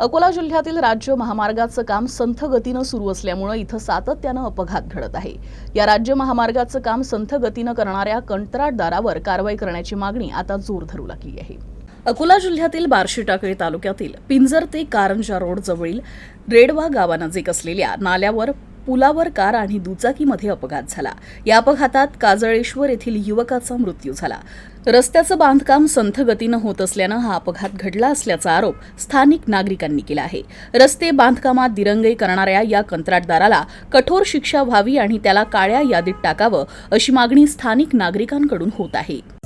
अकोला जिल्ह्यातील राज्य महामार्गाचं काम संथ गतीनं सुरू असल्यामुळं इथं सातत्यानं अपघात घडत आहे. या राज्य महामार्गाचं काम संथ गतीनं करणाऱ्या कंत्राटदारावर कारवाई करण्याची मागणी आता जोर धरू लागली आहे. अकोला जिल्ह्यातील बार्शी टाकळी तालुक्यातील पिंजर ते कारंजा रोड जवळील रेडवा गावानजीक असलेल्या नाल्यावर पुलावर कार आणि दुचाकीमध्ये अपघात झाला. या अपघातात काजळेश्वर येथील युवकाचा मृत्यू झाला. रस्त्याचं बांधकाम संथ गतीनं होत असल्यानं हा अपघात घडला असल्याचा आरोप स्थानिक नागरिकांनी केला आहे. रस्ते बांधकामात दिरंगाई करणाऱ्या या कंत्राटदाराला कठोर शिक्षा व्हावी आणि त्याला काळ्या यादीत टाकावं अशी मागणी स्थानिक नागरिकांकडून होत आहे.